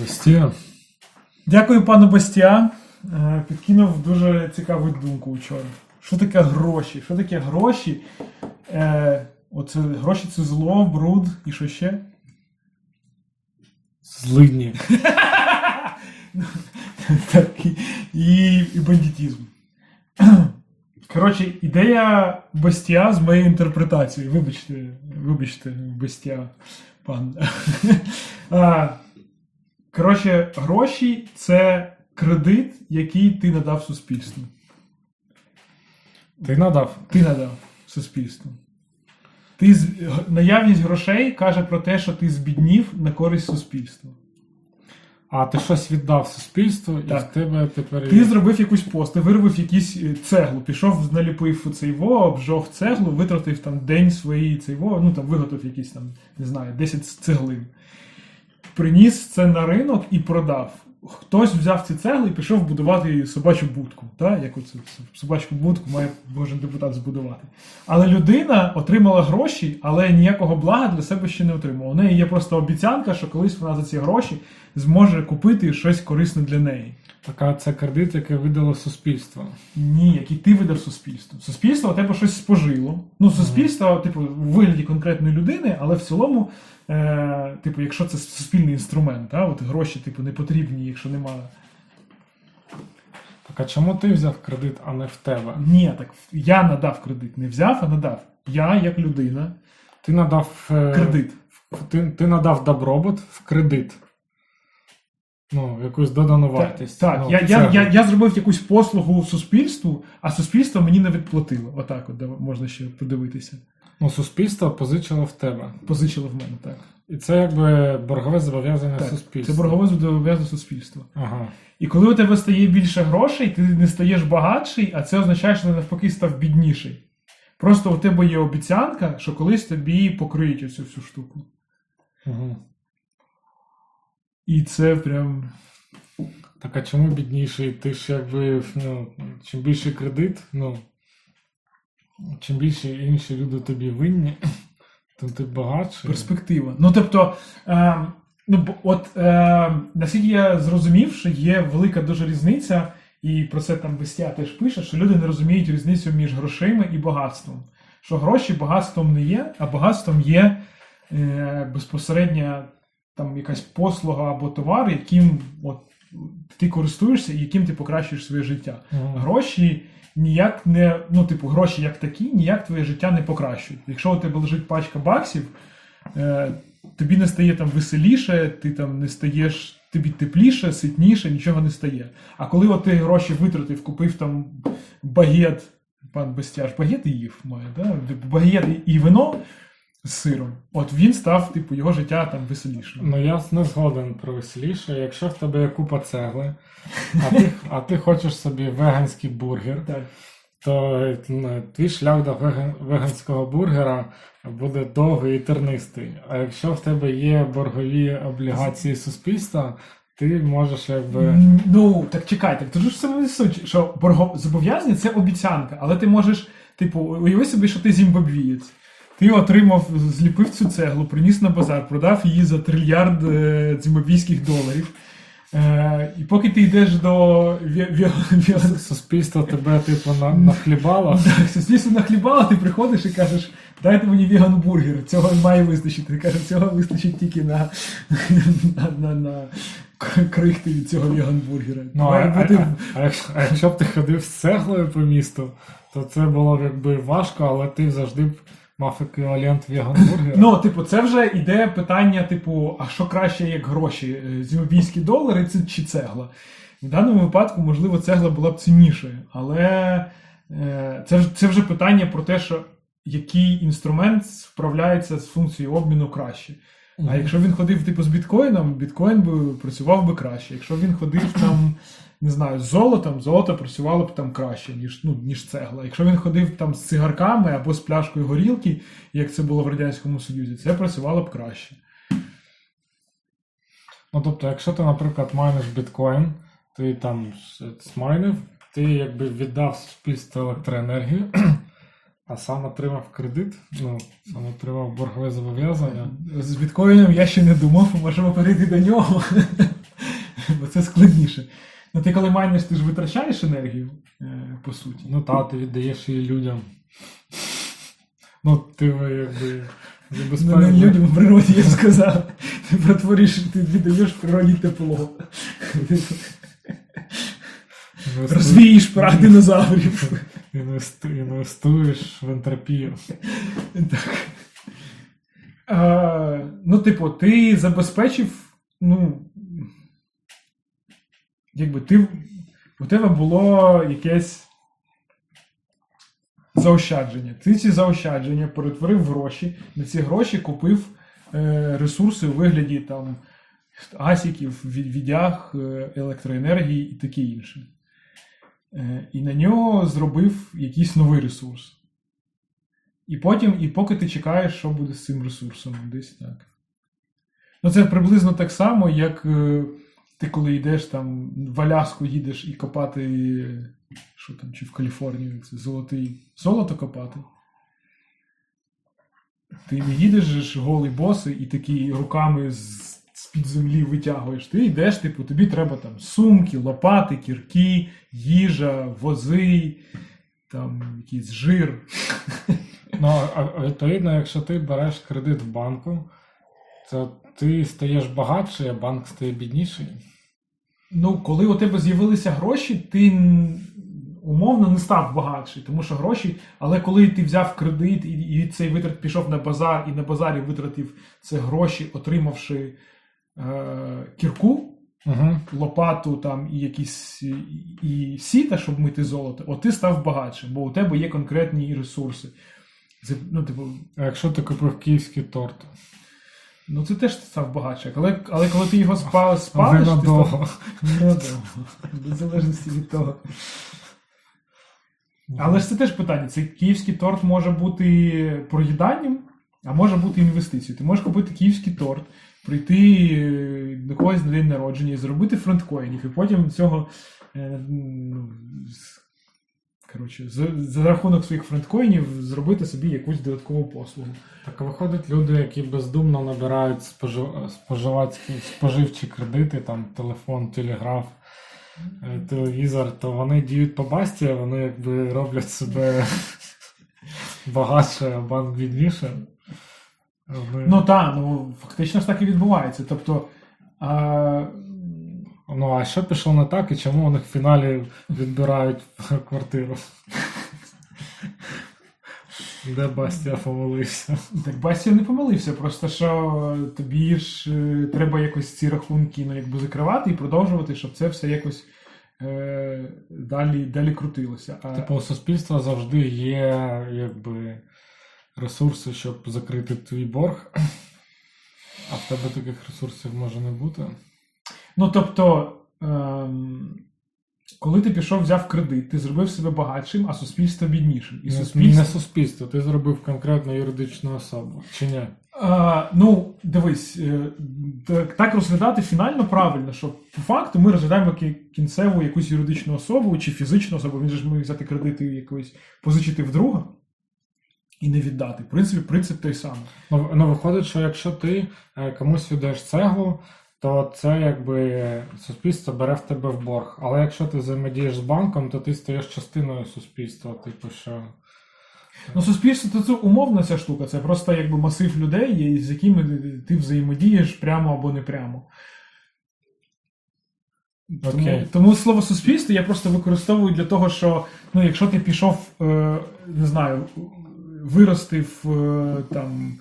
Бастія. Дякую пану Бастіа. Е, Підкинув дуже цікаву думку вчора. Що таке гроші? Що таке гроші? Е, оце, гроші це зло, бруд і що ще? Злидні. і, і, і бандитізм. Коротше, ідея Бастіа з моєю інтерпретацією. Вибачте, вибачте, Бастіа, пан. А, Коротше, гроші це кредит, який ти надав суспільству. Ти надав? Ти надав суспільству. Ти з... наявність грошей каже про те, що ти збіднів на користь суспільства. А ти щось віддав суспільству, і Так. в тебе тепер Ти зробив якусь пост, ти виробив якусь е, цеглу, пішов, наліпив цей во, обжов цеглу, витратив там день своєї цей во, ну там виготовив якісь там, не знаю, 10 цеглин. Приніс це на ринок і продав. Хтось взяв ці цегли і пішов будувати собачу будку. Та? Як оцю собачку будку має кожен депутат збудувати. Але людина отримала гроші, але ніякого блага для себе ще не отримала. У неї є просто обіцянка, що колись вона за ці гроші зможе купити щось корисне для неї. Така це кредит, який видало суспільство. Ні, який ти видав суспільству. Суспільство у тебе щось спожило. Ну, суспільство, типу, в вигляді конкретної людини, але в цілому, е, типу, якщо це суспільний інструмент, а, от гроші, типу, не потрібні, якщо немає. Так а чому ти взяв кредит, а не в тебе? Ні, так я надав кредит, не взяв, а надав. Я, як людина, Ти надав е, кредит. Ти, ти надав добробут в кредит. Ну, якусь додану вартість. Так, ну, я, я, я, я зробив якусь послугу суспільству, а суспільство мені не відплатило. Отак, от можна ще подивитися. Ну, суспільство позичило в тебе. Позичило в мене, так. І це якби боргове зобов'язання так. суспільства. Це боргове зобов'язання суспільства. Ага. І коли у тебе стає більше грошей, ти не стаєш багатший, а це означає, що ти навпаки став бідніший. Просто у тебе є обіцянка, що колись тобі покриють оцю всю штуку. Угу. І це прям. Так а чому бідніший? Ти ж якби, ну, чим більший кредит, ну, чим більше інші люди тобі винні, тим ти багатший. перспектива. Ну тобто, е, ну от е, наскільки я зрозумів, що є велика дуже різниця, і про це там Бестя теж пише, що люди не розуміють різницю між грошима і багатством. Що гроші багатством не є, а багатством є е, безпосередньо там якась послуга або товар, яким от, ти користуєшся і яким ти покращуєш своє життя. Мгм. Гроші ніяк не, ну, типу, гроші як такі, ніяк твоє життя не покращують. Якщо у тебе лежить пачка баксів, е, тобі не стає там веселіше, ти там не стаєш тобі тепліше, ситніше, нічого не стає. А коли от ти гроші витратив, купив там багет, пан Bestяж, багет і їв має, да? багет і вино з сиром, от він став, типу, його життя там веселішим. Ну я не згоден про веселіше. Якщо в тебе є купа цегли, а ти, а ти хочеш собі веганський бургер, Так. то ну, твій шлях до веган- веганського бургера буде довгий і тернистий. А якщо в тебе є боргові облігації суспільства, ти можеш якби. Ну, так чекай, так то ж саме суть, що борго... зобов'язання це обіцянка, але ти можеш, типу, уяви собі, що ти зімбабвієць. Ти отримав, зліпив цю цеглу, приніс на базар, продав її за трильярд е, зімбабвійських доларів. Е, і поки ти йдеш до ві- ві- ві- Суспільство тебе типу на, нахлібало. Суспільство нахлібало, ти приходиш і кажеш, дайте мені веган-бургер, цього має вистачити. Ти кажеш, цього вистачить тільки на, на, на, на к- крихти від цього веган-бургера. Ну, а, Має а, бути- а, а, якщо, а якщо б ти ходив з цеглою по місту, то це було б якби важко, але ти завжди б мав еквівалент веган-бургера. Ну, типу, це вже іде питання, типу, а що краще як гроші? Зімбійські Зімбабвійські долари це чи цегла? В даному випадку, можливо, цегла була б ціннішою, але е, це, це вже питання про те, що який інструмент справляється з функцією обміну краще. А якщо він ходив типу з біткоїном, біткоін би працював би краще. Якщо він ходив там, не знаю, з золотом, золото працювало б там краще, ніж, ну, ніж цегла. Якщо він ходив там з цигарками або з пляшкою горілки, як це було в Радянському Союзі, це працювало б краще. Ну тобто, якщо ти, наприклад, майниш біткоін, ти там смайнив, ти якби віддав суспільству електроенергію, а сам отримав кредит, ну, сам отримав боргове зобов'язання. З біткоїном я ще не думав, можемо перейти до нього. бо це складніше. Ну ти коли майниш, ти ж витрачаєш енергію, е, по суті. Ну та, ти віддаєш її людям. Ну, ти якби Ну, не людям в природі, я б сказав. Ти протвориш, ти віддаєш природі тепло. Розвієш прах динозаврів. Інвесту- Інвестуєш в ентропію. Так. А, ну, типу, ти забезпечив, ну. Якби ти. У тебе було якесь заощадження. Ти ці заощадження перетворив гроші. На ці гроші купив е, ресурси у вигляді там асіків, відяг, е, електроенергії і таке інше. Е, і на нього зробив якийсь новий ресурс. І потім, і поки ти чекаєш, що буде з цим ресурсом, десь так. Ну, це приблизно так само, як е, ти коли йдеш там в Аляску їдеш і копати, що там, чи в Каліфорнію, це золотий золото копати. Ти не їдеш голий боси і такі руками з, з-під землі витягуєш. Ти йдеш, типу, тобі треба там сумки, лопати, кірки, їжа, вози, там якийсь жир. Ну, а відповідно, якщо ти береш кредит в банку, то ти стаєш багатший, а банк стає бідніший. Ну, коли у тебе з'явилися гроші, ти умовно не став багатший, тому що гроші, але коли ти взяв кредит і, і цей витрат пішов на базар, і на базарі витратив це гроші, отримавши кірку, Угу. лопату там і якісь і, сіта, щоб мити золото, от ти став багатшим, бо у тебе є конкретні ресурси. Це, ну, типу, А якщо ти купив київський торт, ну це теж став багатшим. Але, але коли ти його спа, спалиш, ти став ненадовго. В залежності від того. Але ж це теж питання. Цей київський торт може бути проїданням, а може бути інвестицією. Ти можеш купити київський торт, прийти е, до когось на день народження і зробити фронткоїнів, і потім цього. е, ну, Коротше, за, за рахунок своїх фронткоїнів зробити собі якусь додаткову послугу. Так виходять люди, які бездумно набирають спожив... споживацькі споживчі кредити, там телефон, телеграф, е, телевізор, то вони діють по басті, вони якби роблять себе багатше, банк бідніше. Вони... Ну так, ну фактично ж так і відбувається. Тобто. А, Ну а що пішло не так і чому у них в фіналі відбирають квартиру? Де Бастія помилився? Так Бастія не помилився, просто що тобі ж е, треба якось ці рахунки ну, якби закривати і продовжувати, щоб це все якось е, далі, далі крутилося. А, Типу, у суспільства завжди є якби ресурси, щоб закрити твій борг, а в тебе таких ресурсів може не бути. Ну тобто, ем, коли ти пішов, взяв кредит, ти зробив себе багатшим, а суспільство біднішим. І Не- суспільство... Не суспільство, ти зробив конкретну юридичну особу. Чи ні? А, ну, дивись, е, так, розглядати фінально правильно, що по факту ми розглядаємо кінцеву якусь юридичну особу чи фізичну особу. Він же ж міг взяти кредити якоїсь позичити в друга і не віддати. В принципі, принцип той самий. Ну, ну виходить, що якщо ти е, комусь віддаєш цеглу, то це якби суспільство бере в тебе в борг. Але якщо ти взаємодієш з банком, то ти стаєш частиною суспільства. Типу, що Ну, суспільство то це умовна ця штука. Це просто якби масив людей, з якими ти взаємодієш прямо або не прямо. Тому, тому слово суспільство я просто використовую для того, що ну, якщо ти пішов, е, не знаю, виростив е, там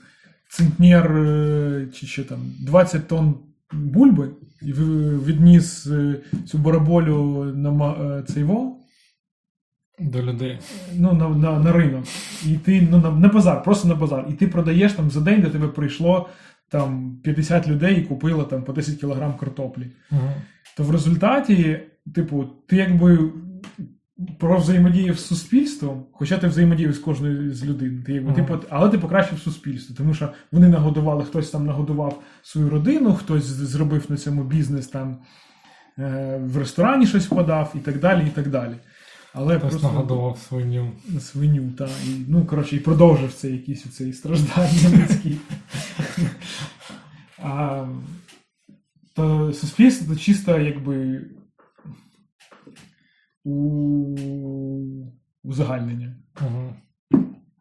центнер е, чи що там 20 тонн бульби і відніс е, цю бараболю на е, цей во, до людей. ну, на, на, на ринок, і ти ну, на, на базар, просто на базар, і ти продаєш там за день, до тебе прийшло там 50 людей і купило там по 10 кілограм картоплі. Угу. То в результаті, типу, ти якби про взаємодію з суспільством, хоча ти взаємодієш з кожною з людей, ти якби, Ага. типу, але ти покращив суспільство, тому що вони нагодували, хтось там нагодував свою родину, хтось зробив на цьому бізнес там е, в ресторані щось подав і так далі, і так далі. Але Хтось просто нагодував свиню. свиню, та, і, ну, коротше, і продовжив це якісь оцей страждання людські. А, то суспільство це чисто якби у... узагальнення. Угу.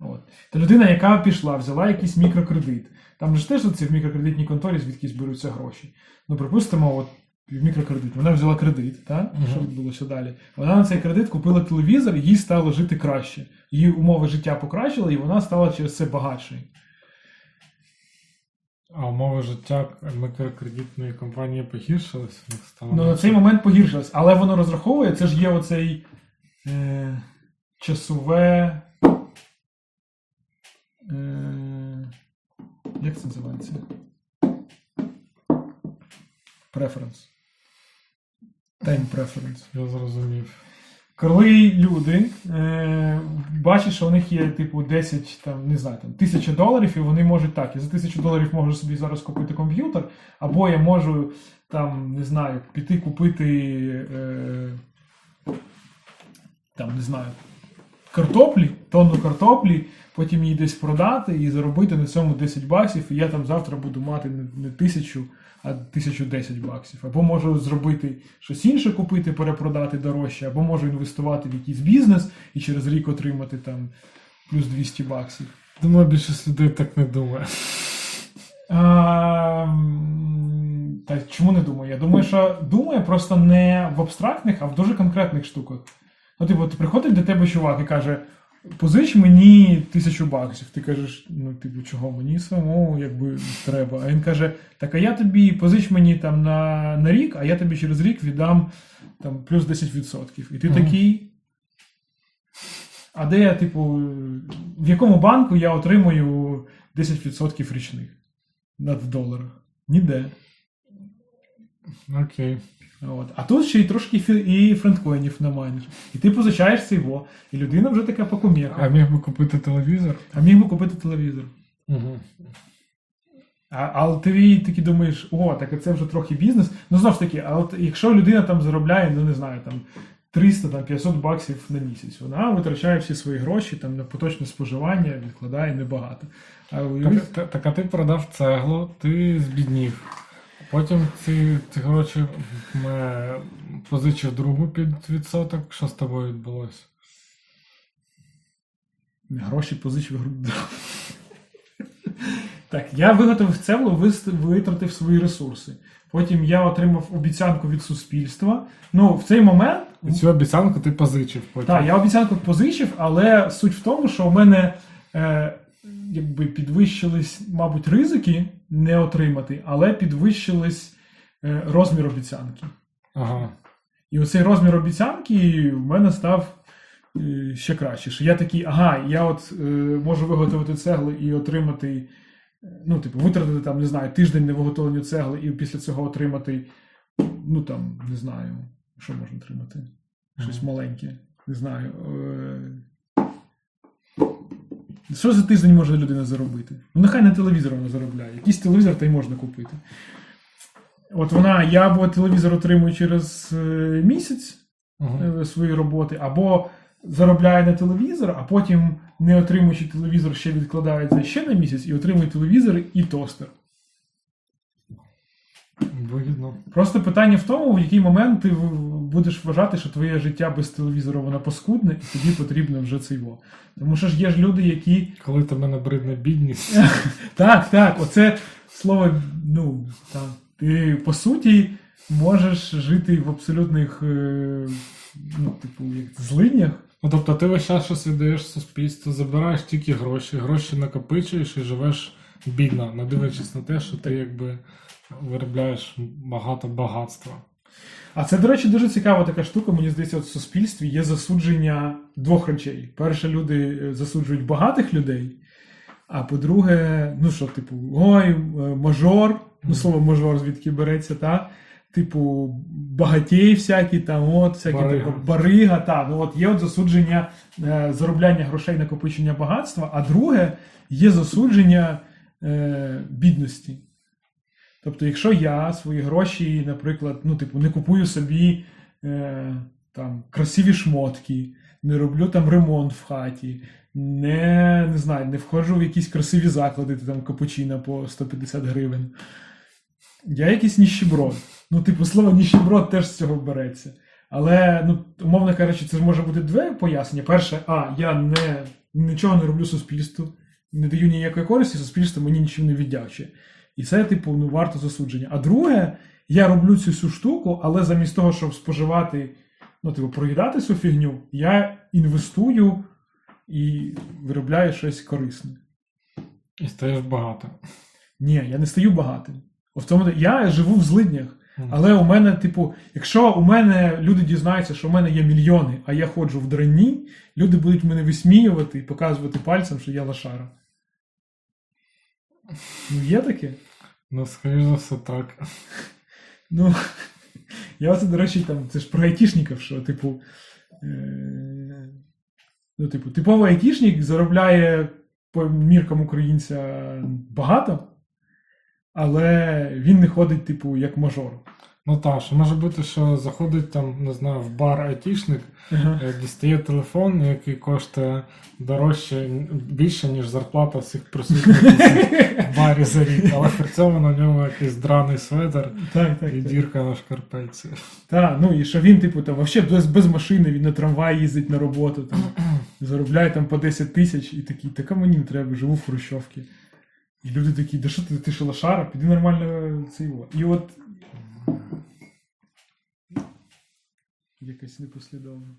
От. Та людина, яка пішла, взяла якийсь мікрокредит. Там же теж це в мікрокредитній конторі звідкись беруться гроші. Ну, припустимо, от в мікрокредит. Вона взяла кредит, та? Мгм. що відбулося далі. Вона на цей кредит купила телевізор, їй стало жити краще. Її умови життя покращили, і вона стала через це багатшою. А умови життя мікрокредитної компанії погіршились? Ну, на цей момент погіршилось, але воно розраховує, це ж є оцей е, часове. Е, як це називається? Преференс. Time preference. Я зрозумів. Коли люди е, бачать, що у них є типу 10, там, не знаю, там, тисяча доларів, і вони можуть так, я за тисячу доларів можу собі зараз купити комп'ютер, або я можу там, не знаю, піти купити е, там, не знаю, картоплі, тонну картоплі, потім її десь продати і заробити на цьому 10 баксів, і я там завтра буду мати не, тисячу, а 1010 баксів. Або можу зробити щось інше, купити, перепродати дорожче, або можу інвестувати в якийсь бізнес і через рік отримати там плюс 200 баксів. Думаю, більшість людей так не думає. А, та чому не думаю? Я думаю, що думає просто не в абстрактних, а в дуже конкретних штуках. Ну, типу, от приходить до тебе чувак і каже: позич мені тисячу баксів. Ти кажеш, ну, типу, чого мені самому якби треба. А він каже: Так, а я тобі позич мені там на, на рік, а я тобі через рік віддам там плюс 10%. І ти Мгм. такий. А де я, типу, в якому банку я отримую 10% річних над в доларах? Ніде. Окей. От. А тут ще й трошки фі- і френдкоїнів намайниш. І ти позичаєш цього, і людина вже така А міг би купити телевізор? А міг би купити телевізор. Угу. А, але ти таки думаєш, о, так це вже трохи бізнес. Ну знову ж таки, а от якщо людина там заробляє, ну не знаю, там 300 там 500 баксів на місяць, вона витрачає всі свої гроші там на поточне споживання, відкладає небагато. А Так, так, так а ти продав цеглу, ти збіднів. Потім ці, ці гроші е, позичив другу під відсоток. Що з тобою відбулося? Гроші позичив гру. Так, я виготовив цеглу, витратив свої ресурси. Потім я отримав обіцянку від суспільства. Ну, в цей момент. І цю обіцянку ти позичив потім. Так, я обіцянку позичив, але суть в тому, що у мене е, якби підвищились, мабуть, ризики не отримати, але підвищились е, розмір обіцянки. Ага. І оцей розмір обіцянки в мене став е, ще краще. Що я такий, ага, я от е, можу виготовити цегли і отримати, е, ну, типу, витратити там, не знаю, тиждень на виготовлення цегли, і після цього отримати, ну там, не знаю, що можна отримати? Щось маленьке. Не знаю. Е... Що за тиждень може людина заробити? Ну, нехай на телевізор вона заробляє. Якийсь телевізор та й можна купити. От вона, я або телевізор отримую через е, місяць Угу. своєї свої роботи, або заробляє на телевізор, а потім, не отримуючи телевізор, ще відкладається ще на місяць і отримує телевізор і тостер. Вигідно. Просто питання в тому, в який момент ти будеш вважати, що твоє життя без телевізора воно паскудне, і тоді потрібно вже це його. Тому що ж є ж люди, які. Коли тебе набридне бідність. Так, так, оце слово, ну, так. Ти по суті можеш жити в абсолютних, е, ну, типу, як злиднях. Ну, тобто ти весь час щось віддаєш суспільству, забираєш тільки гроші, гроші накопичуєш і живеш бідно, не дивлячись на те, що ти якби виробляєш багато багатства. А це, до речі, дуже цікава така штука. Мені здається, от в суспільстві є засудження двох речей. Перше, люди е, засуджують багатих людей. А по-друге, ну що, типу, ой, е, мажор, ну слово мажор звідки береться, та? Типу, багатій всякі, там, от, всякі Барига. типу, барига, та, ну от є от засудження е, заробляння грошей, накопичення багатства, а друге є засудження е, бідності. Тобто, якщо я свої гроші, наприклад, ну, типу, не купую собі е, там, красиві шмотки, не роблю там ремонт в хаті, не, не знаю, не входжу в якісь красиві заклади, там капучино по 150 гривень. Я якийсь ніщеброд. Ну, типу, слово ніщеброд теж з цього береться. Але, ну, умовно кажучи, це ж може бути дві пояснення. Перше, а, я не, нічого не роблю суспільству, не даю ніякої користі, суспільство мені нічого не віддячує. І це, типу, ну, варто засудження. А друге, я роблю цю всю штуку, але замість того, щоб споживати, ну, типу, проїдати цю фігню, я інвестую і виробляю щось корисне. І стаєш багато. Ні, я не стаю багатим. В тому я живу в злиднях. Але у мене, типу, якщо у мене люди дізнаються, що у мене є мільйони, а я ходжу в драні, люди будуть мене висміювати і показувати пальцем, що я лошара. Ну, є таке? Ну, скоріш за все, так. Ну, я оце, до речі, там, це ж про айтішників, що, типу, е, ну, типу, типовий айтішник заробляє по міркам українця багато, але він не ходить, типу, як мажор. Ну так, що може бути, що заходить там, не знаю, в бар айтішник, е, дістає телефон, який коштує дорожче, більше, ніж зарплата всіх присутніх в барі за рік, але при цьому на ньому якийсь драний сведер Так, так. і так. дірка на шкарпетці. Так, ну і що він, типу, там вообще без, без машини, він на трамваї їздить на роботу, там, заробляє там по 10 тисяч і такий, така мені не треба, живу в Хрущовці. І люди такі, да що ти, ти що лошара, піди нормально це його. І от якось непослідовно.